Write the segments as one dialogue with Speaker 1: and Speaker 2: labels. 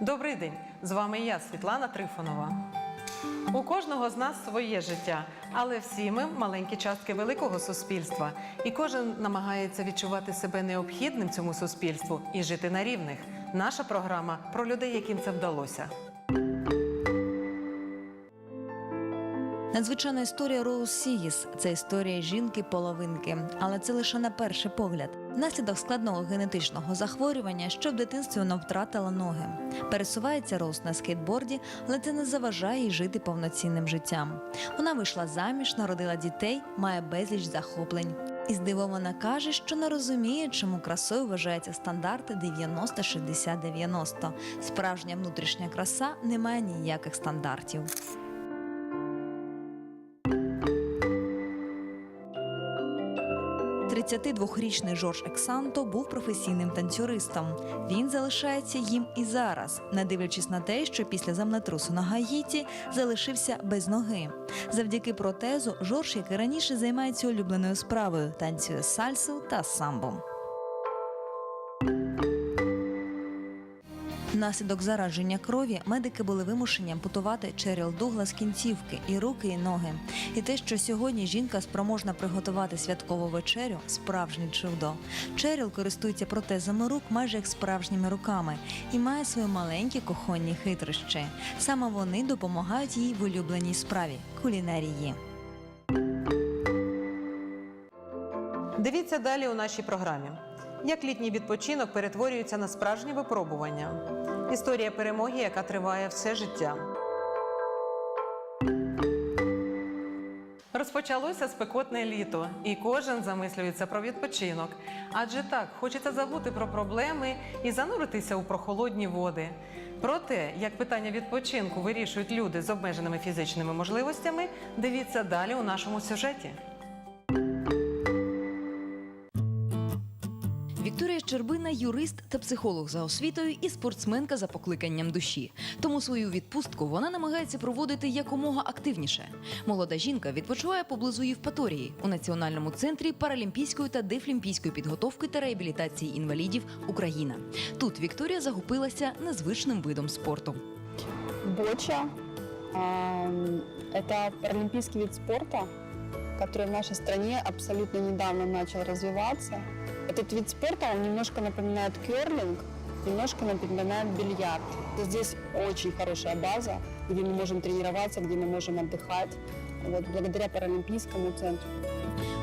Speaker 1: Добрий день! З вами я, Світлана Трифонова. У кожного з нас своє життя, але всі ми маленькі частки великого суспільства, і кожен намагається відчувати себе необхідним цьому суспільству і жити на рівних. Наша програма про людей, яким це вдалося.
Speaker 2: Надзвичайна історія Роуз Сігіс це історія жінки-половинки, але це лише на перший погляд. Внаслідок складного генетичного захворювання, що в дитинстві вона втратила ноги. Пересувається Роуз на скейтборді, але це не заважає їй жити повноцінним життям. Вона вийшла заміж, народила дітей, має безліч захоплень. І здивована каже, що не розуміє, чому красою вважаються стандарти 90-60-90. Справжня внутрішня краса не має ніяких стандартів. – 32-річний Жорж Ексанто був професійним танцюристом. Він залишається їм і зараз, не дивлячись на те, що після землетрусу на Гаїті залишився без ноги. Завдяки протезу Жорж, як і раніше, займається улюбленою справою танцює сальсу та самбо. Внаслідок зараження крові медики були вимушені ампутувати Черіл Дуглас кінцівки і руки, і ноги. І те, що сьогодні жінка спроможна приготувати святкову вечерю справжнє чудо. Черіл користується протезами рук майже як справжніми руками і має свої маленькі кухонні хитрощі. Саме вони допомагають їй в улюбленій справі кулінарії.
Speaker 1: Дивіться далі у нашій програмі. Як літній відпочинок перетворюється на справжнє випробування. Історія перемоги, яка триває все життя. Розпочалося спекотне літо, і кожен замислюється про відпочинок. Адже так, хочеться забути про проблеми і зануритися у прохолодні води. Про те, як питання відпочинку вирішують люди з обмеженими фізичними можливостями, дивіться далі у нашому сюжеті.
Speaker 2: Щербина юрист та психолог за освітою і спортсменка за покликанням душі. Тому свою відпустку вона намагається проводити якомога активніше. Молода жінка відпочиває поблизу Євпаторії у Національному центрі паралімпійської та дефлімпійської підготовки та реабілітації інвалідів Україна. Тут Вікторія загубилася незвичним видом спорту.
Speaker 3: Боча ам, – это паралимпийский вид спорта, который в нашей стране абсолютно недавно начал развиваться. Этот вид спорта, он немножко напоминает керлинг, немножко напоминает бильярд. Здесь очень хорошая база, где мы можем тренироваться, где мы можем отдыхать, вот, благодаря паралимпийскому центру.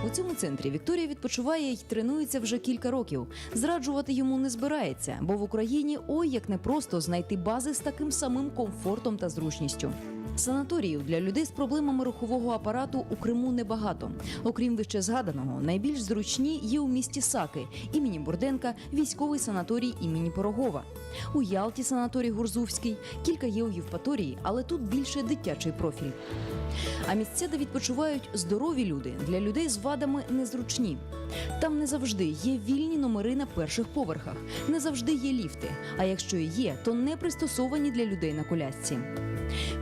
Speaker 2: У цьому центрі Вікторія відпочиває й тренується вже кілька років. Зраджувати йому не збирається, бо в Україні ой як непросто знайти бази з таким самим комфортом та зручністю. Санаторіїв для людей з проблемами рухового апарату у Криму небагато. Окрім вище згаданого, найбільш зручні є у місті Саки імені Бурденка, військовий санаторій імені Порогова. У Ялті санаторій Гурзувський, кілька є у Євпаторії, але тут більше дитячий профіль. А місця, де відпочивають здорові люди, для людей з вадами незручні. Там не завжди є вільні номери на перших поверхах, не завжди є ліфти. А якщо і є, то не пристосовані для людей на колясці.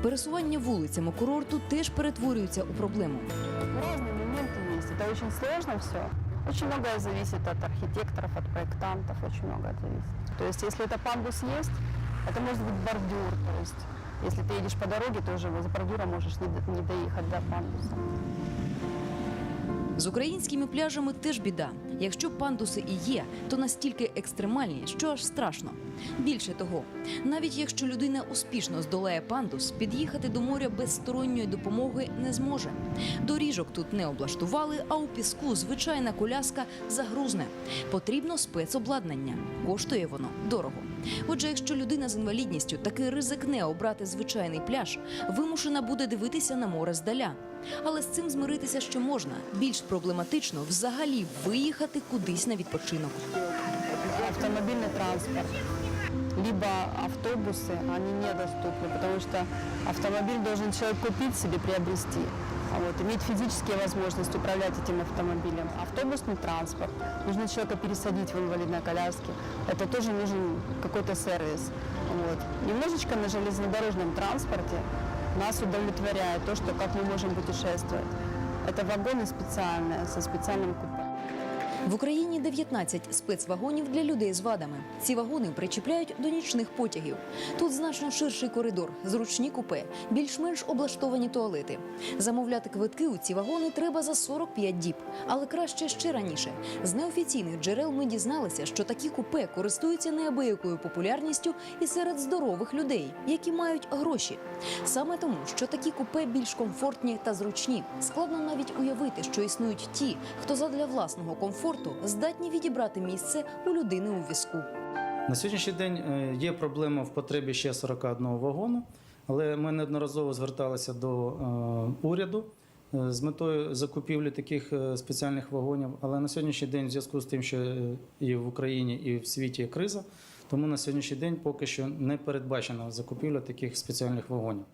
Speaker 2: Пересування вулицями курорту теж перетворюється у проблему.
Speaker 3: Разные моменты есть, это очень сложно все. Очень многое зависит от архитекторов, от проектантов, очень многое зависит. То есть, если это пандус есть, это может быть бордюр. То есть, если ты едешь по дороге, ты уже за бордюра можешь не, до- не доехать до пандуса.
Speaker 2: З українськими пляжами теж біда. Якщо пандуси і є, то настільки екстремальні, що аж страшно. Більше того, навіть якщо людина успішно здолає пандус, під'їхати до моря без сторонньої допомоги не зможе. Доріжок тут не облаштували, а у піску звичайна коляска загрузне. Потрібно спецобладнання. Коштує воно дорого. Отже, якщо людина з інвалідністю таки ризикне обрати звичайний пляж, вимушена буде дивитися на море здаля. Але з цим змиритися ще можна. Більш проблематично взагалі виїхати кудись на відпочинок.
Speaker 3: Автомобильный транспорт, либо автобусы, они недоступны, потому что автомобиль должен человек купить себе, приобрести. вот, иметь физические возможности управлять этим автомобилем. Автобусный транспорт, нужно человека пересадить в инвалидной коляске, это тоже нужен какой-то сервис. Вот. Немножечко на железнодорожном транспорте нас удовлетворяет то, что как мы можем путешествовать. Это вагоны специальные, со специальным купе.
Speaker 2: В Україні 19 спецвагонів для людей з вадами. Ці вагони причіпляють до нічних потягів. Тут значно ширший коридор, зручні купе, більш-менш облаштовані туалети. Замовляти квитки у ці вагони треба за 45 діб, але краще ще раніше. З неофіційних джерел ми дізналися, що такі купе користуються неабиякою популярністю і серед здорових людей, які мають гроші. Саме тому, що такі купе більш комфортні та зручні. Складно навіть уявити, що існують ті, хто задля власного комфорту здатні відібрати місце у людини у візку.
Speaker 4: На сьогоднішній день е, є проблема в потребі ще 41 вагону, але ми неодноразово зверталися до е, уряду е, з метою закупівлі таких спеціальних вагонів. Але на сьогоднішній день, в зв'язку з тим, що і в Україні, і в світі є криза, тому на сьогоднішній день поки що не передбачена закупівля таких спеціальних вагонів.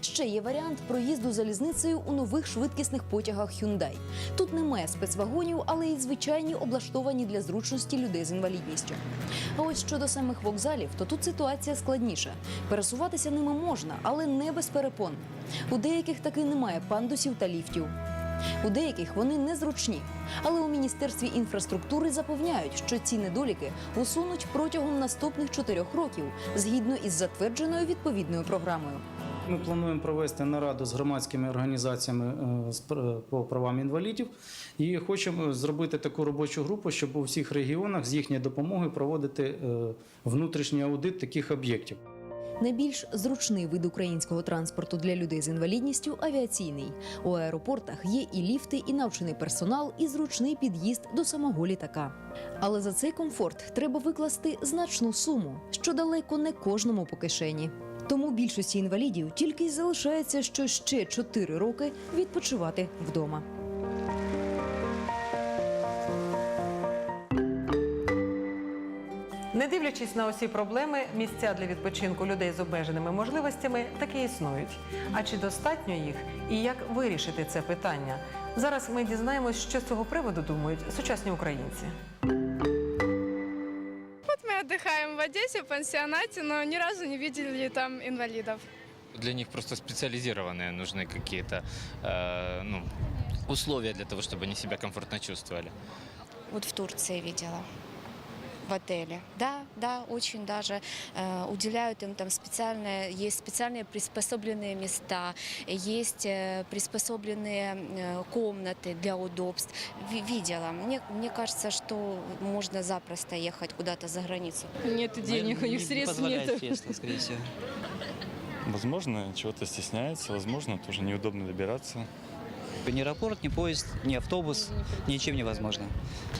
Speaker 2: Ще є варіант проїзду залізницею у нових швидкісних потягах Hyundai. Тут немає спецвагонів, але й звичайні облаштовані для зручності людей з інвалідністю. А ось щодо самих вокзалів, то тут ситуація складніша. Пересуватися ними можна, але не без перепон. У деяких таки немає пандусів та ліфтів. У деяких вони незручні, але у міністерстві інфраструктури запевняють, що ці недоліки усунуть протягом наступних чотирьох років згідно із затвердженою відповідною програмою.
Speaker 4: Ми плануємо провести нараду з громадськими організаціями е, по правам інвалідів і хочемо зробити таку робочу групу, щоб у всіх регіонах з їхньою допомогою проводити е, внутрішній аудит таких об'єктів.
Speaker 2: Найбільш зручний вид українського транспорту для людей з інвалідністю авіаційний. У аеропортах є і ліфти, і навчений персонал, і зручний під'їзд до самого літака. Але за цей комфорт треба викласти значну суму, що далеко не кожному по кишені. Тому більшості інвалідів тільки й залишається, що ще 4 роки відпочивати вдома.
Speaker 1: Не дивлячись на усі проблеми, місця для відпочинку людей з обмеженими можливостями таки існують. А чи достатньо їх і як вирішити це питання? Зараз ми дізнаємось, що з цього приводу думають сучасні українці
Speaker 5: Вот мы отдыхаем в Одессе, в пансионате, но ни разу не видели там инвалидов.
Speaker 6: Для них просто специализированные нужны какие-то э, ну, условия для того, чтобы они себя комфортно чувствовали.
Speaker 7: Вот в Турции видела в отеле. Да, да, очень даже э, уделяют им там специальные, есть специальные приспособленные места, есть э, приспособленные э, комнаты для удобств. Ви- видела. Мне, мне кажется, что можно запросто ехать куда-то за границу.
Speaker 8: Нет денег, у них средств нет.
Speaker 9: честно, скорее всего.
Speaker 10: Возможно, чего-то стесняется, возможно, тоже неудобно добираться.
Speaker 9: Ни аэропорт, ни поезд, ни автобус, ничем невозможно.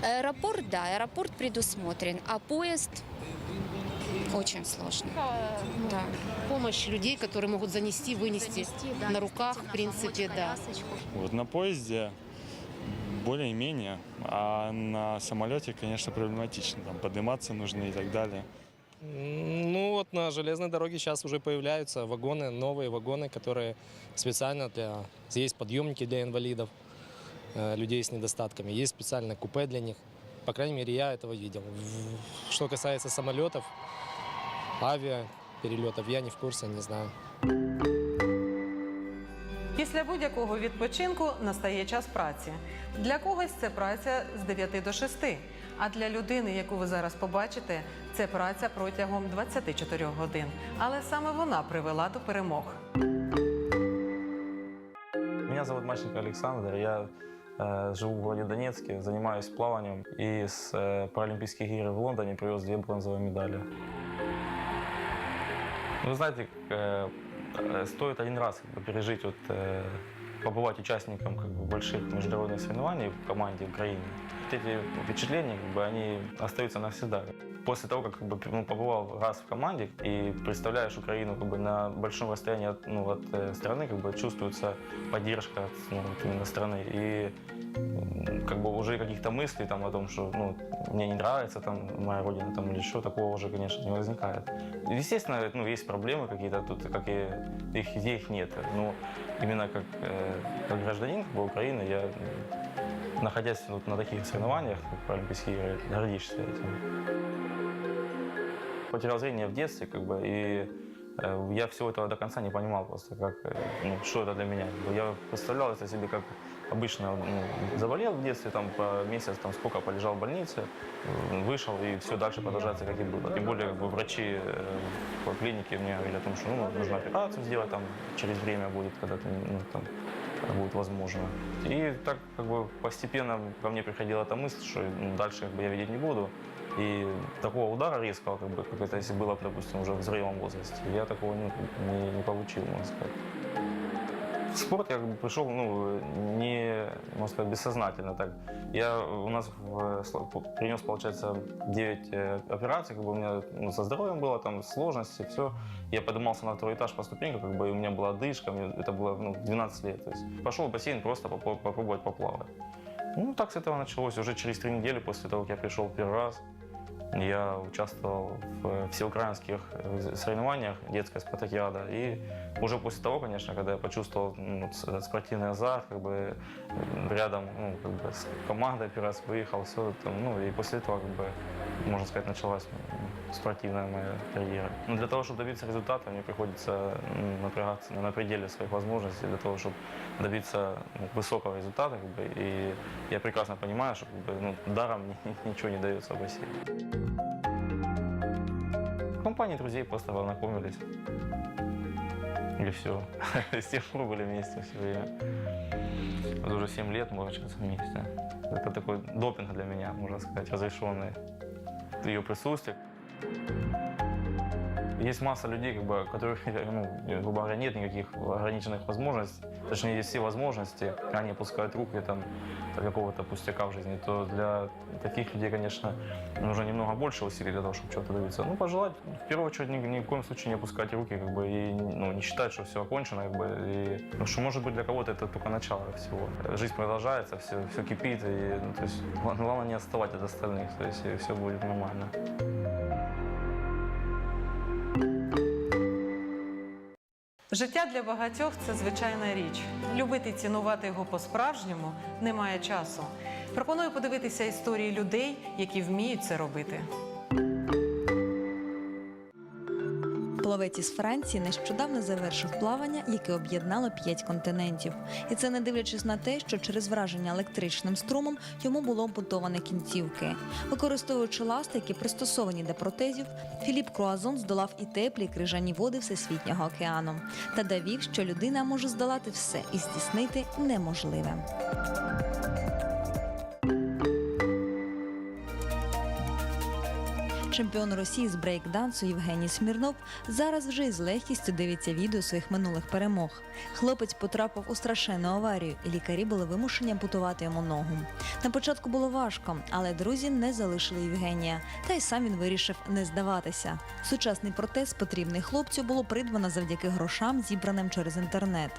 Speaker 7: Аэропорт, да, аэропорт предусмотрен, а поезд очень сложно. Да.
Speaker 11: помощь людей, которые могут занести, вынести на руках, в принципе, да.
Speaker 10: Вот на поезде более-менее, а на самолете, конечно, проблематично. Там подниматься нужно и так далее.
Speaker 12: Ну вот на железной дороге сейчас уже появляются вагоны, новые вагоны, которые специально для... Есть подъемники для инвалидов, э, людей с недостатками, есть специальное купе для них. По крайней мере, я этого видел. В- Что касается самолетов, авиа, перелетов, я не в курсе, не знаю.
Speaker 1: Після будь-якого відпочинку настає час праці. Для когось це праця з 9 до 6, а для людини, яку ви зараз побачите, це праця протягом 24 годин. Але саме вона привела до перемог.
Speaker 13: Меня зовут Мащенко Александр. Я э, живу в городе Донецке, занимаюсь плаванием и с э, Паралимпийских игр в Лондоне привез две бронзовые медали. Вы знаете, э, э, стоит один раз как бы, пережить, вот, э, побывать участником как бы, больших международных соревнований в команде Украины. Вот эти впечатления, как бы, они остаются навсегда. После того, как, как бы, ну, побывал раз в команде и представляешь Украину как бы, на большом расстоянии от, ну, от э, страны, как бы, чувствуется поддержка ну, вот именно страны. И как бы уже каких-то мыслей там, о том, что ну, мне не нравится там, моя родина там, или что, такого уже, конечно, не возникает. Естественно, ну, есть проблемы какие-то тут, как и их, их нет. Ну, именно как, э, как гражданин как бы, Украины, я, находясь вот на таких соревнованиях, как Олимпийские игры, гордишься этим. Потерял зрение в детстве, как бы, и э, я всего этого до конца не понимал просто, как, э, ну, что это для меня. Я представлял это себе как обычно ну, заболел в детстве, там по месяц, там сколько полежал в больнице, вышел и все дальше продолжается, как и было. Тем более как бы, врачи э, в клинике мне говорили о том, что ну, нужно операцию сделать, там через время будет, когда ты, ну, там, это будет возможно. И так как бы постепенно ко мне приходила эта мысль, что ну, дальше как бы, я видеть не буду. И такого удара резкого, как бы, как это если было, допустим, уже в зрелом возрасте, я такого не, не, не получил, можно сказать. В спорт я как бы пришел, ну, не, можно сказать, бессознательно так. Я у нас в, Слав- принес, получается, 9 э, операций, как бы у меня ну, со здоровьем было, там сложности, все. Я поднимался на второй этаж по ступенькам, как бы и у меня была дышка, мне это было ну, 12 лет. То есть пошел в бассейн просто попро- попробовать поплавать. Ну, так с этого началось. Уже через три недели после того, как я пришел первый раз, я участвовал в всеукраинских э, соревнованиях детская спартакиада. И уже после того, конечно, когда я почувствовал ну, с- этот спортивный азарт, как бы э, рядом ну, как бы с командой первый раз выехал, все там, ну и после этого, как бы, можно сказать, началась м, спортивная моя карьера. Но для того, чтобы добиться результата, мне приходится м, напрягаться на пределе своих возможностей для того, чтобы добиться ну, высокого результата. Как бы, и я прекрасно понимаю, что как бы, ну, даром ни- ничего не дается в России. Компании друзей просто познакомились. И все. С тех пор были вместе все время. Вот уже 7 лет, можно считаться, вместе. Это такой допинг для меня, можно сказать, разрешенный. Ее присутствие. Есть масса людей, как бы, которых, ну, грубо говоря, нет никаких ограниченных возможностей. Точнее, есть все возможности, они опускают руки там, до какого-то пустяка в жизни. То для таких людей, конечно, нужно немного больше усилий для того, чтобы чего-то добиться. Ну, пожелать, в первую очередь, ни, ни в коем случае не опускать руки, как бы, и ну, не считать, что все окончено, как бы, и, потому что, может быть, для кого-то это только начало всего. Жизнь продолжается, все, все кипит, и, ну, то есть, главное не отставать от остальных, то есть, и все будет нормально.
Speaker 1: Життя для багатьох це звичайна річ. Любити цінувати його по-справжньому немає часу. Пропоную подивитися історії людей, які вміють це робити.
Speaker 14: Плавець із Франції нещодавно завершив плавання, яке об'єднало п'ять континентів. І це не дивлячись на те, що через враження електричним струмом йому було ампутоване кінцівки. Використовуючи ласти, які пристосовані до протезів, Філіп Круазон здолав і теплі і крижані води Всесвітнього океану та довів, що людина може здолати все і здійснити неможливе. Чемпіон Росії з брейкдансу Євгеній Смірнов зараз вже із легкістю дивиться відео своїх минулих перемог. Хлопець потрапив у страшенну аварію, і лікарі були вимушені ампутувати йому ногу. На початку було важко, але друзі не залишили Євгенія, та й сам він вирішив не здаватися. Сучасний протез, потрібний хлопцю, було придбано завдяки грошам, зібраним через інтернет.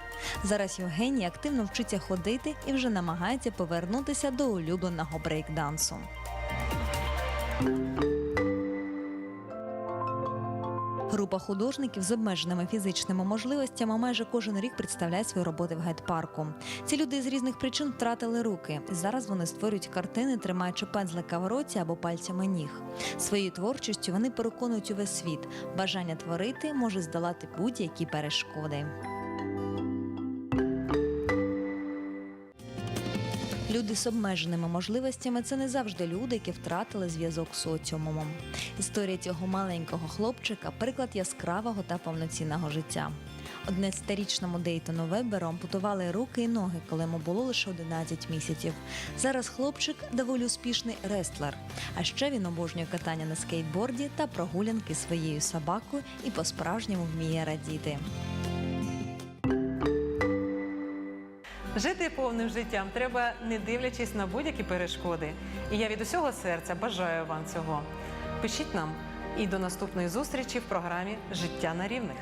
Speaker 14: Зараз Євгеній активно вчиться ходити і вже намагається повернутися до улюбленого брейкдансу. Група художників з обмеженими фізичними можливостями майже кожен рік представляє свої роботи в гайд-парку. Ці люди з різних причин втратили руки. Зараз вони створюють картини, тримаючи пензлика в роті або пальцями ніг. Своєю творчістю вони переконують увесь світ. Бажання творити може здолати будь-які перешкоди. Люди з обмеженими можливостями це не завжди люди, які втратили зв'язок з соціумом. Історія цього маленького хлопчика приклад яскравого та повноцінного життя. 11-річному Дейтону Веберу ампутували руки і ноги, коли йому було лише 11 місяців. Зараз хлопчик доволі успішний рестлер. А ще він обожнює катання на скейтборді та прогулянки своєю собакою і по-справжньому вміє радіти.
Speaker 1: Жити повним життям треба, не дивлячись на будь-які перешкоди. І я від усього серця бажаю вам цього. Пишіть нам і до наступної зустрічі в програмі Життя на рівних.